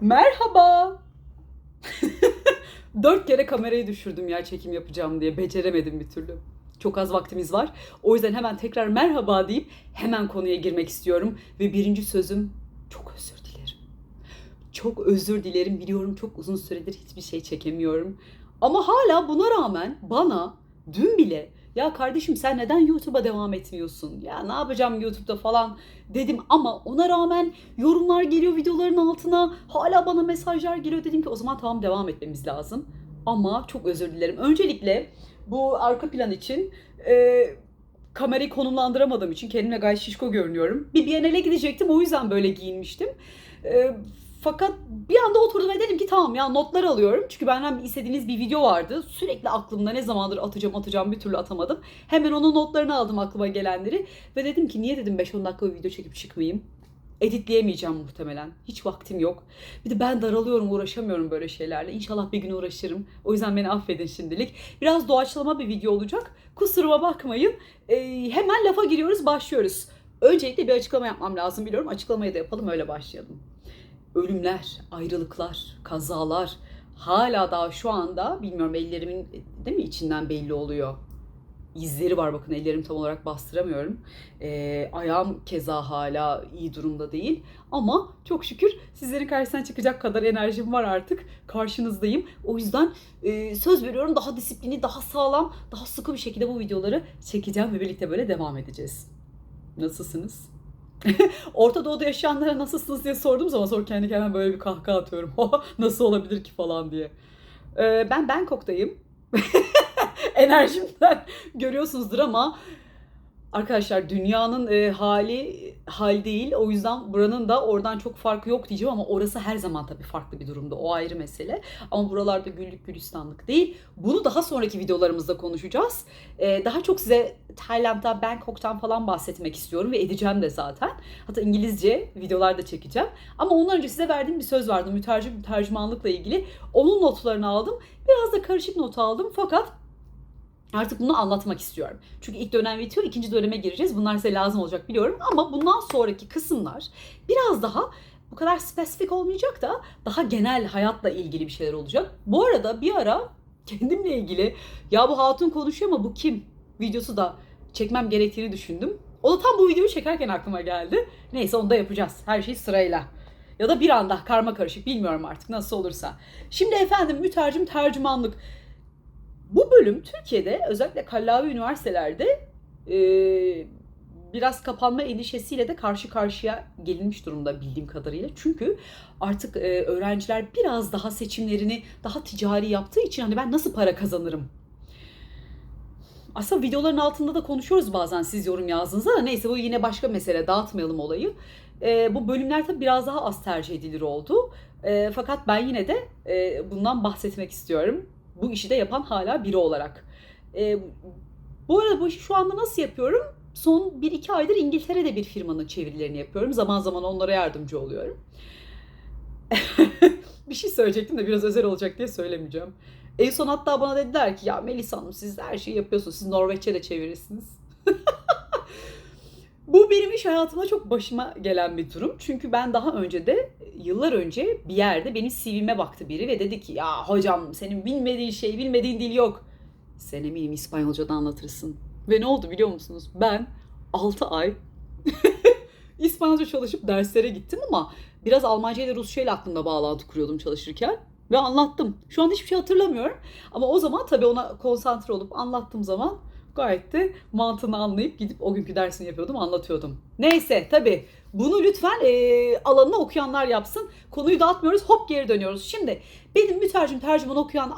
Merhaba. Dört kere kamerayı düşürdüm ya çekim yapacağım diye. Beceremedim bir türlü. Çok az vaktimiz var. O yüzden hemen tekrar merhaba deyip hemen konuya girmek istiyorum. Ve birinci sözüm çok özür dilerim. Çok özür dilerim. Biliyorum çok uzun süredir hiçbir şey çekemiyorum. Ama hala buna rağmen bana dün bile ya kardeşim sen neden YouTube'a devam etmiyorsun? Ya ne yapacağım YouTube'da falan dedim ama ona rağmen yorumlar geliyor videoların altına. Hala bana mesajlar geliyor. Dedim ki o zaman tamam devam etmemiz lazım. Ama çok özür dilerim. Öncelikle bu arka plan için e, kamerayı konumlandıramadığım için kendime gayet şişko görünüyorum. Bir Biennale gidecektim o yüzden böyle giyinmiştim. E, fakat bir anda oturdum ve dedim ki tamam ya notlar alıyorum. Çünkü benden istediğiniz bir video vardı. Sürekli aklımda ne zamandır atacağım atacağım bir türlü atamadım. Hemen onun notlarını aldım aklıma gelenleri. Ve dedim ki niye dedim 5-10 dakika bir video çekip çıkmayayım. Editleyemeyeceğim muhtemelen. Hiç vaktim yok. Bir de ben daralıyorum, uğraşamıyorum böyle şeylerle. İnşallah bir gün uğraşırım. O yüzden beni affedin şimdilik. Biraz doğaçlama bir video olacak. Kusuruma bakmayın. Ee, hemen lafa giriyoruz, başlıyoruz. Öncelikle bir açıklama yapmam lazım biliyorum. Açıklamayı da yapalım, öyle başlayalım. Ölümler, ayrılıklar, kazalar hala daha şu anda bilmiyorum ellerimin değil mi içinden belli oluyor izleri var bakın ellerim tam olarak bastıramıyorum. Ee, ayağım keza hala iyi durumda değil. Ama çok şükür sizlerin karşısına çıkacak kadar enerjim var artık. Karşınızdayım. O yüzden e, söz veriyorum daha disiplini, daha sağlam, daha sıkı bir şekilde bu videoları çekeceğim ve birlikte böyle devam edeceğiz. Nasılsınız? Orta Doğu'da yaşayanlara nasılsınız diye sorduğum zaman sonra kendi kendime böyle bir kahkaha atıyorum. Nasıl olabilir ki falan diye. Ee, ben Bangkok'tayım. enerjimden görüyorsunuzdur ama arkadaşlar dünyanın e, hali hal değil. O yüzden buranın da oradan çok farkı yok diyeceğim ama orası her zaman tabii farklı bir durumda. O ayrı mesele. Ama buralarda güllük gülistanlık değil. Bunu daha sonraki videolarımızda konuşacağız. E, daha çok size Tayland'da, Bangkok'tan falan bahsetmek istiyorum ve edeceğim de zaten. Hatta İngilizce videolar da çekeceğim. Ama ondan önce size verdiğim bir söz vardı. Mütercim tercümanlıkla ilgili. Onun notlarını aldım. Biraz da karışık not aldım fakat Artık bunu anlatmak istiyorum. Çünkü ilk dönem bitiyor, ikinci döneme gireceğiz. Bunlar size lazım olacak biliyorum. Ama bundan sonraki kısımlar biraz daha bu kadar spesifik olmayacak da daha genel hayatla ilgili bir şeyler olacak. Bu arada bir ara kendimle ilgili ya bu hatun konuşuyor ama bu kim videosu da çekmem gerektiğini düşündüm. O da tam bu videoyu çekerken aklıma geldi. Neyse onu da yapacağız. Her şey sırayla. Ya da bir anda karma karışık bilmiyorum artık nasıl olursa. Şimdi efendim mütercim tercümanlık. Bu bölüm Türkiye'de özellikle kallavi üniversitelerde e, biraz kapanma endişesiyle de karşı karşıya gelinmiş durumda bildiğim kadarıyla. Çünkü artık e, öğrenciler biraz daha seçimlerini daha ticari yaptığı için hani ben nasıl para kazanırım? Aslında videoların altında da konuşuyoruz bazen siz yorum yazdığınızda da neyse bu yine başka mesele dağıtmayalım olayı. E, bu bölümler tabii biraz daha az tercih edilir oldu. E, fakat ben yine de e, bundan bahsetmek istiyorum bu işi de yapan hala biri olarak. E, bu arada bu işi şu anda nasıl yapıyorum? Son 1-2 aydır İngiltere'de bir firmanın çevirilerini yapıyorum. Zaman zaman onlara yardımcı oluyorum. bir şey söyleyecektim de biraz özel olacak diye söylemeyeceğim. En son hatta bana dediler ki ya Melisa Hanım siz her şeyi yapıyorsunuz. Siz Norveççe de çevirirsiniz. Bu benim iş hayatımda çok başıma gelen bir durum. Çünkü ben daha önce de yıllar önce bir yerde benim CV'me baktı biri ve dedi ki ya hocam senin bilmediğin şey, bilmediğin dil yok. Sen eminim İspanyolca da anlatırsın. Ve ne oldu biliyor musunuz? Ben 6 ay İspanyolca çalışıp derslere gittim ama biraz Almanca ile Rusça ile aklımda bağlantı kuruyordum çalışırken. Ve anlattım. Şu an hiçbir şey hatırlamıyorum. Ama o zaman tabii ona konsantre olup anlattığım zaman gayet de mantığını anlayıp gidip o günkü dersini yapıyordum, anlatıyordum. Neyse tabii bunu lütfen e, alanına okuyanlar yapsın. Konuyu dağıtmıyoruz, hop geri dönüyoruz. Şimdi benim mütercim tercüman okuyan,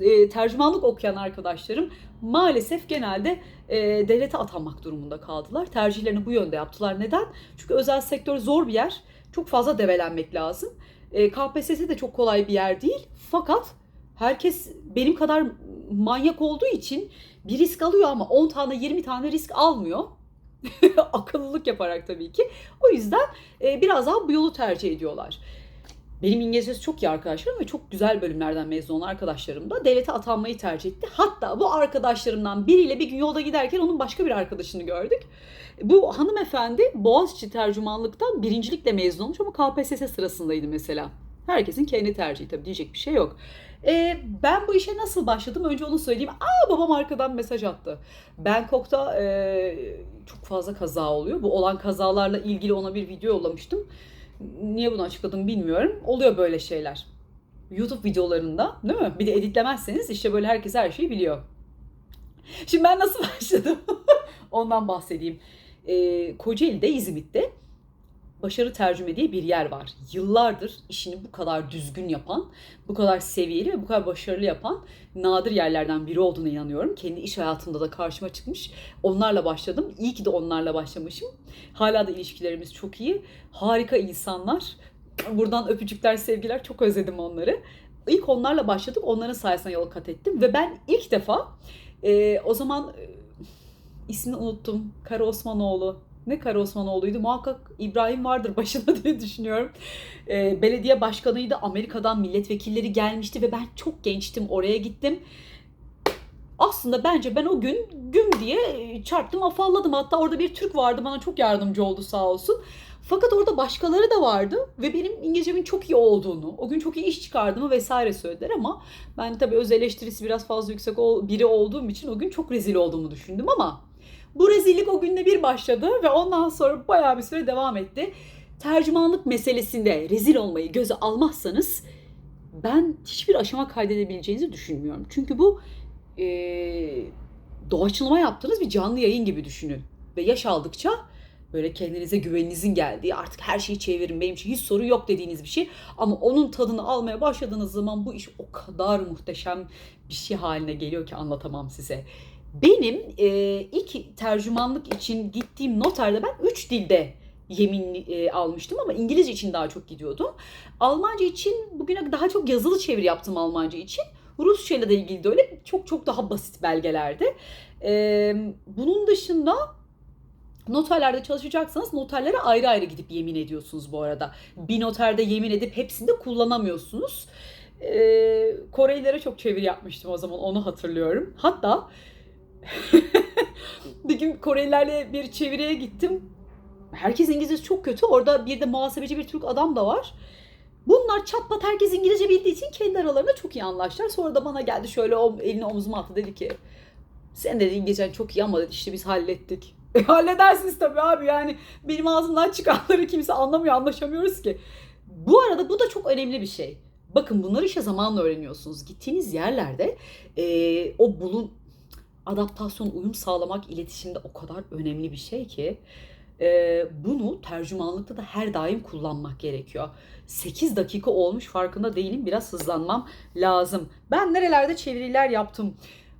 e, tercümanlık okuyan arkadaşlarım maalesef genelde e, devlete atanmak durumunda kaldılar. Tercihlerini bu yönde yaptılar. Neden? Çünkü özel sektör zor bir yer. Çok fazla develenmek lazım. E, KPSS de çok kolay bir yer değil. Fakat herkes benim kadar manyak olduğu için bir risk alıyor ama 10 tane 20 tane risk almıyor. Akıllılık yaparak tabii ki. O yüzden e, biraz daha bu yolu tercih ediyorlar. Benim İngilizcesi çok iyi arkadaşlarım ve çok güzel bölümlerden mezun olan arkadaşlarım da devlete atanmayı tercih etti. Hatta bu arkadaşlarımdan biriyle bir gün yolda giderken onun başka bir arkadaşını gördük. Bu hanımefendi Boğaziçi tercümanlıktan birincilikle mezun olmuş ama KPSS sırasındaydı mesela. Herkesin kendi tercihi tabii diyecek bir şey yok. Ee, ben bu işe nasıl başladım? Önce onu söyleyeyim. Aa babam arkadan mesaj attı. Bangkok'ta e, çok fazla kaza oluyor. Bu olan kazalarla ilgili ona bir video yollamıştım. Niye bunu açıkladım bilmiyorum. Oluyor böyle şeyler. YouTube videolarında değil mi? Bir de editlemezseniz işte böyle herkes her şeyi biliyor. Şimdi ben nasıl başladım? Ondan bahsedeyim. Ee, Kocaeli'de, İzmit'te Başarı Tercüme diye bir yer var. Yıllardır işini bu kadar düzgün yapan, bu kadar seviyeli ve bu kadar başarılı yapan nadir yerlerden biri olduğuna inanıyorum. Kendi iş hayatımda da karşıma çıkmış. Onlarla başladım. İyi ki de onlarla başlamışım. Hala da ilişkilerimiz çok iyi. Harika insanlar. Buradan öpücükler, sevgiler. Çok özledim onları. İlk onlarla başladım. Onların sayesinde yol kat ettim. Ve ben ilk defa e, o zaman ismini unuttum. Kara Osmanoğlu. Ne Kara Osmanoğlu'ydu? Muhakkak İbrahim vardır başında diye düşünüyorum. E, belediye başkanıydı. Amerika'dan milletvekilleri gelmişti ve ben çok gençtim. Oraya gittim. Aslında bence ben o gün güm diye çarptım afalladım. Hatta orada bir Türk vardı bana çok yardımcı oldu sağ olsun. Fakat orada başkaları da vardı ve benim İngilizcemin çok iyi olduğunu, o gün çok iyi iş çıkardığımı vesaire söylediler ama ben tabii öz eleştirisi biraz fazla yüksek biri olduğum için o gün çok rezil olduğumu düşündüm ama bu rezillik o günde bir başladı ve ondan sonra bayağı bir süre devam etti. Tercümanlık meselesinde rezil olmayı göze almazsanız ben hiçbir aşama kaydedebileceğinizi düşünmüyorum. Çünkü bu e, doğaçlama yaptığınız bir canlı yayın gibi düşünün. Ve yaş aldıkça böyle kendinize güveninizin geldiği artık her şeyi çevirin benim için hiç soru yok dediğiniz bir şey. Ama onun tadını almaya başladığınız zaman bu iş o kadar muhteşem bir şey haline geliyor ki anlatamam size. Benim e, ilk tercümanlık için gittiğim noterde ben 3 dilde yemin e, almıştım ama İngilizce için daha çok gidiyordum. Almanca için bugüne daha çok yazılı çeviri yaptım Almanca için. Rusça ile de ilgili de öyle çok çok daha basit belgelerdi. E, bunun dışında Noterlerde çalışacaksanız noterlere ayrı ayrı gidip yemin ediyorsunuz bu arada. Bir noterde yemin edip hepsini de kullanamıyorsunuz. Ee, Korelilere çok çeviri yapmıştım o zaman onu hatırlıyorum. Hatta bir gün Korelilerle bir çeviriye gittim. Herkes İngilizcesi çok kötü. Orada bir de muhasebeci bir Türk adam da var. Bunlar çat pat herkes İngilizce bildiği için kendi aralarında çok iyi anlaştılar. Sonra da bana geldi şöyle elini omzuma attı dedi ki sen dedi İngilizcen çok iyi ama dedi işte biz hallettik. E, halledersiniz tabii abi yani benim ağzımdan çıkanları kimse anlamıyor anlaşamıyoruz ki. Bu arada bu da çok önemli bir şey. Bakın bunları işte zamanla öğreniyorsunuz. Gittiğiniz yerlerde e, o bulun adaptasyon, uyum sağlamak iletişimde o kadar önemli bir şey ki e, bunu tercümanlıkta da her daim kullanmak gerekiyor. 8 dakika olmuş farkında değilim. Biraz hızlanmam lazım. Ben nerelerde çeviriler yaptım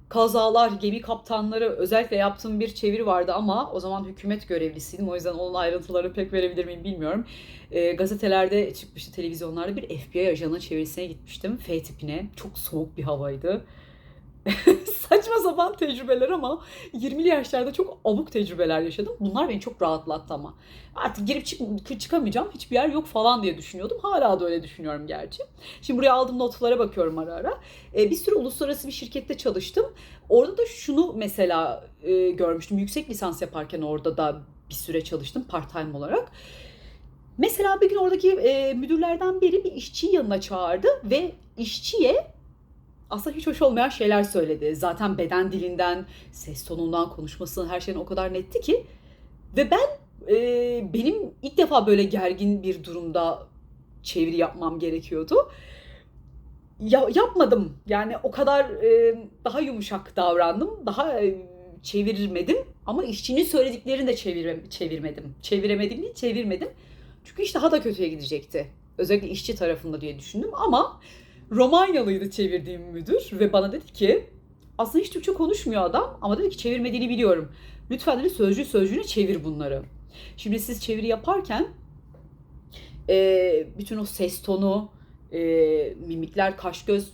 kazalar, gemi kaptanları özellikle yaptığım bir çeviri vardı ama o zaman hükümet görevlisiydim. O yüzden onun ayrıntılarını pek verebilir miyim bilmiyorum. E, gazetelerde çıkmıştı, televizyonlarda bir FBI ajanı çevirisine gitmiştim. F tipine. Çok soğuk bir havaydı. Saçma sapan tecrübeler ama 20'li yaşlarda çok abuk tecrübeler yaşadım. Bunlar beni çok rahatlattı ama. Artık girip çık çıkamayacağım. Hiçbir yer yok falan diye düşünüyordum. Hala da öyle düşünüyorum gerçi. Şimdi buraya aldığım notlara bakıyorum ara ara. Ee, bir sürü uluslararası bir şirkette çalıştım. Orada da şunu mesela e, görmüştüm. Yüksek lisans yaparken orada da bir süre çalıştım part time olarak. Mesela bir gün oradaki e, müdürlerden biri bir işçiyi yanına çağırdı ve işçiye aslında hiç hoş olmayan şeyler söyledi. Zaten beden dilinden, ses tonundan, konuşmasından her şeyin o kadar netti ki. Ve ben e, benim ilk defa böyle gergin bir durumda çeviri yapmam gerekiyordu. Ya, yapmadım. Yani o kadar e, daha yumuşak davrandım. Daha e, çevirmedim. Ama işçinin söylediklerini de çevir, çevirmedim. Çeviremedim değil, çevirmedim. Çünkü iş daha da kötüye gidecekti. Özellikle işçi tarafında diye düşündüm ama Romanyalıydı çevirdiğim müdür ve bana dedi ki aslında hiç Türkçe konuşmuyor adam ama dedi ki çevirmediğini biliyorum. Lütfen dedi sözcü sözcüğüne çevir bunları. Şimdi siz çeviri yaparken e, bütün o ses tonu, e, mimikler, kaş göz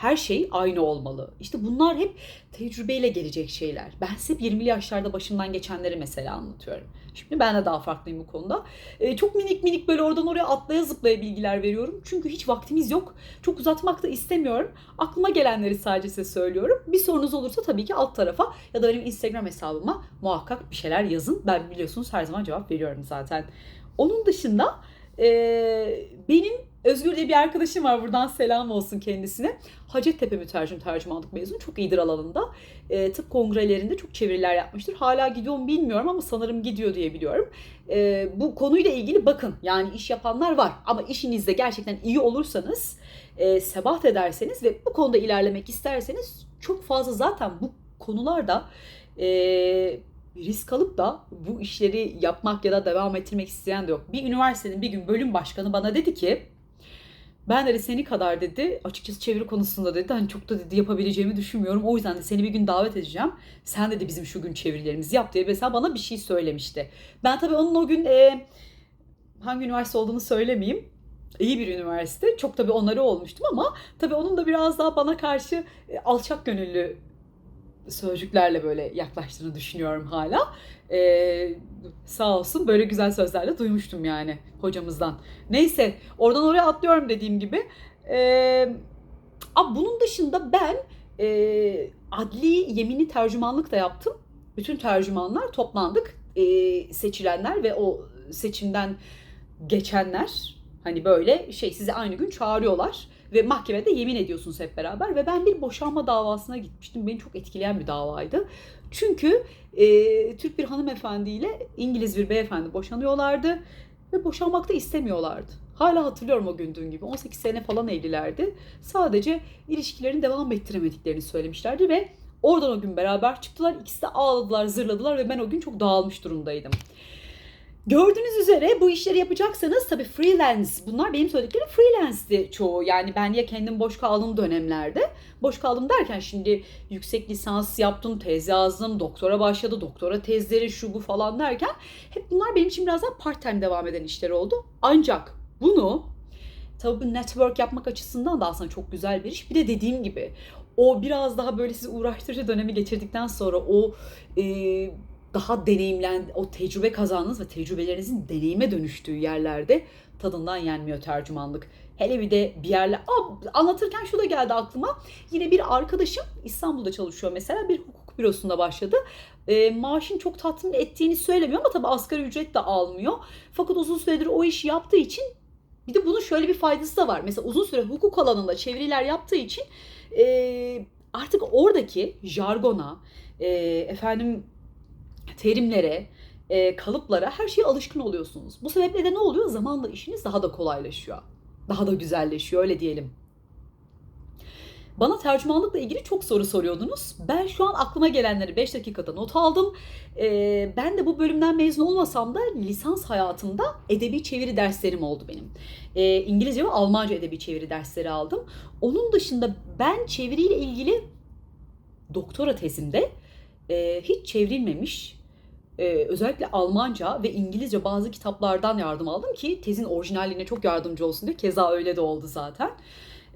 her şey aynı olmalı. İşte bunlar hep tecrübeyle gelecek şeyler. Ben size 20'li yaşlarda başımdan geçenleri mesela anlatıyorum. Şimdi ben de daha farklıyım bu konuda. Ee, çok minik minik böyle oradan oraya atlaya zıplaya bilgiler veriyorum. Çünkü hiç vaktimiz yok. Çok uzatmak da istemiyorum. Aklıma gelenleri sadece size söylüyorum. Bir sorunuz olursa tabii ki alt tarafa ya da benim Instagram hesabıma muhakkak bir şeyler yazın. Ben biliyorsunuz her zaman cevap veriyorum zaten. Onun dışında e, benim Özgür diye bir arkadaşım var. Buradan selam olsun kendisine. Hacettepe mütercim tercümanlık mezunu. Çok iyidir alanında. E, tıp kongrelerinde çok çeviriler yapmıştır. Hala gidiyor mu bilmiyorum ama sanırım gidiyor diye biliyorum. E, bu konuyla ilgili bakın. Yani iş yapanlar var. Ama işinizde gerçekten iyi olursanız, e, sebat ederseniz ve bu konuda ilerlemek isterseniz çok fazla zaten bu konularda e, risk alıp da bu işleri yapmak ya da devam ettirmek isteyen de yok. Bir üniversitenin bir gün bölüm başkanı bana dedi ki ben dedi seni kadar dedi açıkçası çeviri konusunda dedi hani çok da dedi yapabileceğimi düşünmüyorum. O yüzden de seni bir gün davet edeceğim. Sen dedi bizim şu gün çevirilerimizi yap diye mesela bana bir şey söylemişti. Ben tabii onun o gün e, hangi üniversite olduğunu söylemeyeyim. İyi bir üniversite. Çok tabii onları olmuştum ama tabii onun da biraz daha bana karşı e, alçak gönüllü sözcüklerle böyle yaklaştığını düşünüyorum hala. Ee, sağ olsun böyle güzel sözlerle duymuştum yani hocamızdan. Neyse oradan oraya atlıyorum dediğim gibi. Ee, a, bunun dışında ben e, adli yemini tercümanlık da yaptım. Bütün tercümanlar toplandık. E, seçilenler ve o seçimden geçenler hani böyle şey sizi aynı gün çağırıyorlar ve mahkemede yemin ediyorsunuz hep beraber ve ben bir boşanma davasına gitmiştim. Beni çok etkileyen bir davaydı. Çünkü e, Türk bir hanımefendiyle İngiliz bir beyefendi boşanıyorlardı ve boşanmak da istemiyorlardı. Hala hatırlıyorum o gündüğün gibi. 18 sene falan evlilerdi. Sadece ilişkilerini devam ettiremediklerini söylemişlerdi ve oradan o gün beraber çıktılar. İkisi de ağladılar, zırladılar ve ben o gün çok dağılmış durumdaydım. Gördüğünüz üzere bu işleri yapacaksanız tabii freelance bunlar benim söylediklerim freelance'di çoğu. Yani ben ya kendim boş kaldığım dönemlerde boş kaldım derken şimdi yüksek lisans yaptım, tez yazdım, doktora başladı, doktora tezleri şu bu falan derken hep bunlar benim için biraz daha part time devam eden işler oldu. Ancak bunu tabii network yapmak açısından da aslında çok güzel bir iş. Bir de dediğim gibi o biraz daha böyle sizi uğraştırıcı dönemi geçirdikten sonra o e, daha deneyimlen, o tecrübe kazandığınız ve tecrübelerinizin deneyime dönüştüğü yerlerde tadından yenmiyor tercümanlık. Hele bir de bir yerle Aa, anlatırken şu da geldi aklıma. Yine bir arkadaşım İstanbul'da çalışıyor mesela bir hukuk bürosunda başladı. E, maaşın çok tatmin ettiğini söylemiyor ama tabii asgari ücret de almıyor. Fakat uzun süredir o işi yaptığı için bir de bunun şöyle bir faydası da var. Mesela uzun süre hukuk alanında çeviriler yaptığı için e, artık oradaki jargona, e, efendim terimlere, e, kalıplara her şeye alışkın oluyorsunuz. Bu sebeple de ne oluyor? Zamanla işiniz daha da kolaylaşıyor. Daha da güzelleşiyor öyle diyelim. Bana tercümanlıkla ilgili çok soru soruyordunuz. Ben şu an aklıma gelenleri 5 dakikada not aldım. Ee, ben de bu bölümden mezun olmasam da lisans hayatımda edebi çeviri derslerim oldu benim. Ee, İngilizce ve Almanca edebi çeviri dersleri aldım. Onun dışında ben çeviriyle ilgili doktora tezimde e, hiç çevrilmemiş e, özellikle Almanca ve İngilizce bazı kitaplardan yardım aldım ki tezin orijinalliğine çok yardımcı olsun diye. Keza öyle de oldu zaten.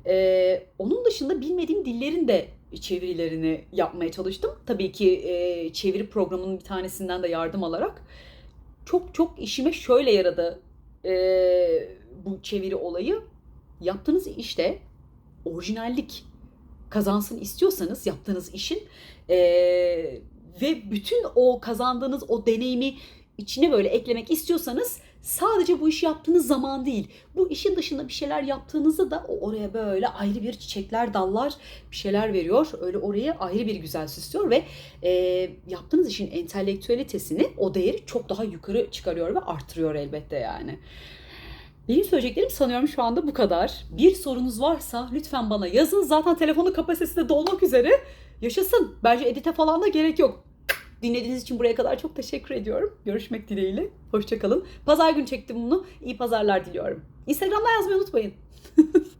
E, onun dışında bilmediğim dillerin de çevirilerini yapmaya çalıştım. Tabii ki e, çeviri programının bir tanesinden de yardım alarak. Çok çok işime şöyle yaradı e, bu çeviri olayı. Yaptığınız işte orijinallik kazansın istiyorsanız yaptığınız işin e, ve bütün o kazandığınız o deneyimi içine böyle eklemek istiyorsanız sadece bu işi yaptığınız zaman değil. Bu işin dışında bir şeyler yaptığınızda da o oraya böyle ayrı bir çiçekler, dallar bir şeyler veriyor. Öyle oraya ayrı bir güzel süslüyor ve e, yaptığınız işin entelektüelitesini, o değeri çok daha yukarı çıkarıyor ve artırıyor elbette yani. Benim söyleyeceklerim sanıyorum şu anda bu kadar. Bir sorunuz varsa lütfen bana yazın. Zaten telefonu kapasitesi de dolmak üzere. Yaşasın. Bence edite falan da gerek yok. Dinlediğiniz için buraya kadar çok teşekkür ediyorum. Görüşmek dileğiyle. Hoşçakalın. Pazar günü çektim bunu. İyi pazarlar diliyorum. Instagram'da yazmayı unutmayın.